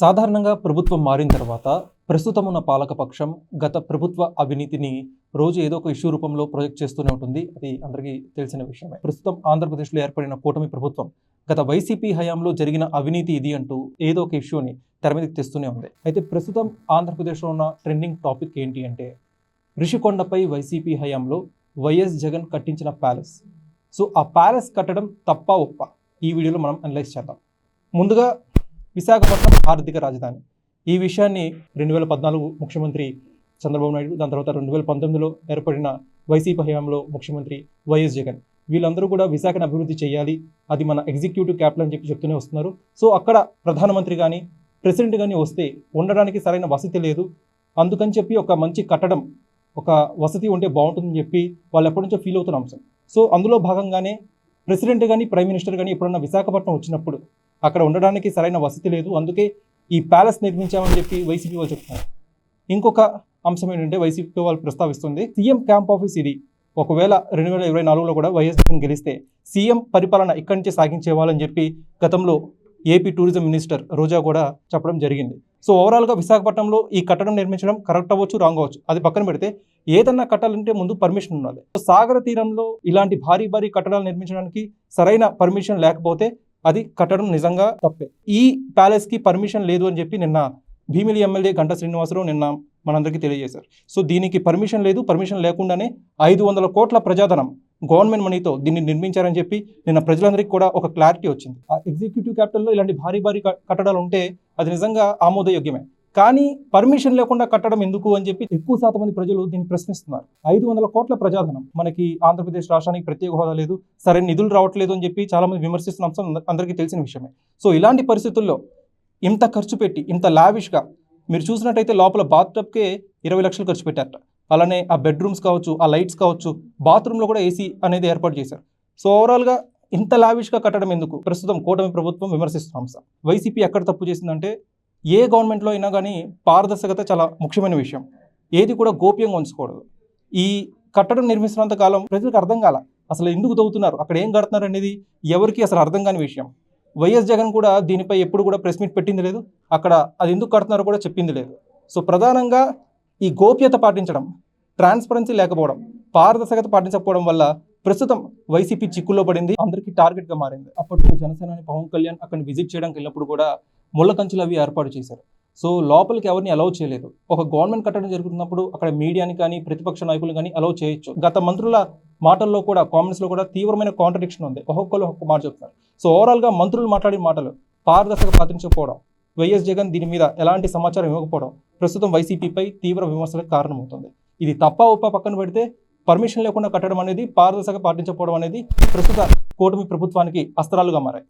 సాధారణంగా ప్రభుత్వం మారిన తర్వాత ప్రస్తుతం ఉన్న పాలకపక్షం గత ప్రభుత్వ అవినీతిని రోజు ఏదో ఒక ఇష్యూ రూపంలో ప్రొజెక్ట్ చేస్తూనే ఉంటుంది. అది అందరికీ తెలిసిన విషయమే. ప్రస్తుతం ఆంధ్రప్రదేశ్లో ఏర్పడిన కూటమి ప్రభుత్వం గత వైసీపీ హయాంలో జరిగిన అవినీతి ఇది అంటూ ఏదో ఒక ఇష్యూని తెర మీదకి తెస్తూనే ఉంది. అయితే ప్రస్తుతం ఆంధ్రప్రదేశ్లో ఉన్న ట్రెండింగ్ టాపిక్ ఏంటి అంటే రిషికొండపై వైసీపీ హయాంలో వైఎస్ జగన్ కట్టించిన ప్యాలెస్. సో ఆ ప్యాలెస్ కట్టడం తప్ప ఒప్ప. ఈ వీడియోలో మనం అనలైజ్ చేద్దాం. ముందుగా విశాఖపట్నం ఆర్థిక రాజధాని. ఈ విషయాన్ని రెండు వేల పద్నాలుగు ముఖ్యమంత్రి చంద్రబాబు నాయుడు దాని తర్వాత రెండు వేల పంతొమ్మిదిలో ఏర్పడిన వైసీపీ హయాంలో ముఖ్యమంత్రి వైఎస్ జగన్. వీళ్ళందరూ కూడా విశాఖను అభివృద్ధి చేయాలి అది మన ఎగ్జిక్యూటివ్ క్యాపిటల్ అని చెప్పి చెప్తూనే వస్తున్నారు. సో అక్కడ ప్రధానమంత్రి కానీ ప్రెసిడెంట్ కానీ వస్తే ఉండడానికి సరైన వసతి లేదు. అందుకని చెప్పి ఒక మంచి కట్టడం ఒక వసతి ఉంటే బాగుంటుందని చెప్పి వాళ్ళు ఎప్పటి నుంచో ఫీల్ అవుతున్న అంశం. సో అందులో భాగంగానే ప్రెసిడెంట్ కానీ ప్రైమ్ మినిస్టర్ కానీ ఎప్పుడన్నా విశాఖపట్నం వచ్చినప్పుడు అక్కడ ఉండడానికి సరైన వసతి లేదు. అందుకే ఈ ప్యాలెస్ నిర్మించామని చెప్పి వైసీపీ వాళ్ళు చెప్తున్నారు. ఇంకొక అంశం ఏంటంటే వైసీపీ వాళ్ళు ప్రస్తావిస్తుంది సీఎం క్యాంప్ ఆఫీస్ ఇది. ఒకవేళ రెండు వేల ఇరవై నాలుగులో కూడా వైఎస్ జగన్ గెలిస్తే సీఎం పరిపాలన ఇక్కడి నుంచే సాగించేవాళ్ళని చెప్పి గతంలో ఏపీ టూరిజం మినిస్టర్ రోజా కూడా చెప్పడం జరిగింది. సో ఓవరాల్గా విశాఖపట్నంలో ఈ కట్టడం నిర్మించడం కరెక్ట్ అవ్వచ్చు రాంగ్ అవ్వచ్చు? అది పక్కన పెడితే ఏదన్నా కట్టాలంటే ముందు పర్మిషన్ ఉండాలి. సో సాగర తీరంలో ఇలాంటి భారీ భారీ కట్టడాలు నిర్మించడానికి సరైన పర్మిషన్ లేకపోతే అది కట్టడం నిజంగా తప్పే. ఈ ప్యాలెస్కి పర్మిషన్ లేదు అని చెప్పి నిన్న భీమిలి ఎమ్మెల్యే గంటా శ్రీనివాసరావు నిన్న మనందరికీ తెలియజేశారు. సో దీనికి పర్మిషన్ లేదు. పర్మిషన్ లేకుండానే ఐదు వందల కోట్ల ప్రజాధనం గవర్నమెంట్ మనీతో దీన్ని నిర్మించారని చెప్పి నిన్న ప్రజలందరికీ కూడా ఒక క్లారిటీ వచ్చింది. ఆ ఎగ్జిక్యూటివ్ క్యాపిటల్లో ఇలాంటి భారీ భారీ కట్టడాలు ఉంటే అది నిజంగా ఆమోదయోగ్యమే. కానీ పర్మిషన్ లేకుండా కట్టడం ఎందుకు అని చెప్పి ఎక్కువ శాతం మంది ప్రజలు దీన్ని ప్రశ్నిస్తున్నారు. ఐదు వందల కోట్ల ప్రజాధనం మనకి ఆంధ్రప్రదేశ్ రాష్ట్రానికి ప్రత్యేక హోదా లేదు సరైన నిధులు రావట్లేదు అని చెప్పి చాలా మంది విమర్శిస్తున్న అంశం అందరికీ తెలిసిన విషయమే. సో ఇలాంటి పరిస్థితుల్లో ఇంత ఖర్చు పెట్టి ఇంత లావిష్గా మీరు చూసినట్టయితే లోపల బాత్టబ్కే ఇరవై లక్షలు ఖర్చు పెట్టారట. అలానే ఆ బెడ్రూమ్స్ కావచ్చు ఆ లైట్స్ కావచ్చు బాత్రూంలో కూడా ఏసీ అనేది ఏర్పాటు చేశారు. సో ఓవరాల్గా ఇంత లావిష్గా కట్టడం ఎందుకు? ప్రస్తుతం కూటమి ప్రభుత్వం విమర్శిస్తున్న అంశం. వైసీపీ ఎక్కడ తప్పు చేసిందంటే ఏ గవర్నమెంట్లో అయినా కానీ పారదర్శకత చాలా ముఖ్యమైన విషయం. ఏది కూడా గోప్యంగా ఉంచకూడదు. ఈ కట్టడం నిర్మిస్తున్నంత కాలం ప్రజలకు అర్థం కాల. అసలు ఎందుకు తవ్వుతున్నారు? అక్కడ ఏం కడుతున్నారు అనేది ఎవరికి అసలు అర్థం కాని విషయం. వైఎస్ జగన్ కూడా దీనిపై ఎప్పుడు కూడా ప్రెస్ మీట్ పెట్టింది లేదు. అక్కడ అది ఎందుకు కడుతున్నారో కూడా చెప్పింది లేదు. సో ప్రధానంగా ఈ గోప్యత పాటించడం ట్రాన్స్పరెన్సీ లేకపోవడం పారదర్శకత పాటించకపోవడం వల్ల ప్రస్తుతం వైసీపీ చిక్కుల్లో పడింది. అందరికీ టార్గెట్గా మారింది. అప్పట్లో జనసేనాని పవన్ కళ్యాణ్ అక్కడ విజిట్ చేయడానికి వెళ్ళినప్పుడు కూడా ముళ్ళ కంచెలు అవి ఏర్పాటు చేశారు. సో లోపలికి ఎవరిని అలౌ చేయలేదు. ఒక గవర్నమెంట్ కట్టడం జరుగుతున్నప్పుడు అక్కడ మీడియాని కానీ ప్రతిపక్ష నాయకులు కానీ అలౌ చేయొచ్చు. గత మంత్రుల మాటల్లో కూడా కామెంట్స్లో కూడా తీవ్రమైన కాంట్రడిక్షన్ ఉంది. ఒక్కొక్కరు ఒక్కొక్క మాట చెప్తున్నారు. సో ఓవరాల్గా మంత్రులు మాట్లాడిన మాటలు పారదర్శక పాటించకపోవడం వైఎస్ జగన్ దీని మీద ఎలాంటి సమాచారం ఇవ్వకపోవడం ప్రస్తుతం వైసీపీపై తీవ్ర విమర్శలకు కారణమవుతుంది. ఇది తప్ప ఉప్ప పక్కన పెడితే పర్మిషన్ లేకుండా కట్టడం అనేది పారదర్శక పాటించకపోవడం అనేది ప్రస్తుత కూటమి ప్రభుత్వానికి అస్త్రాలుగా మారాయి.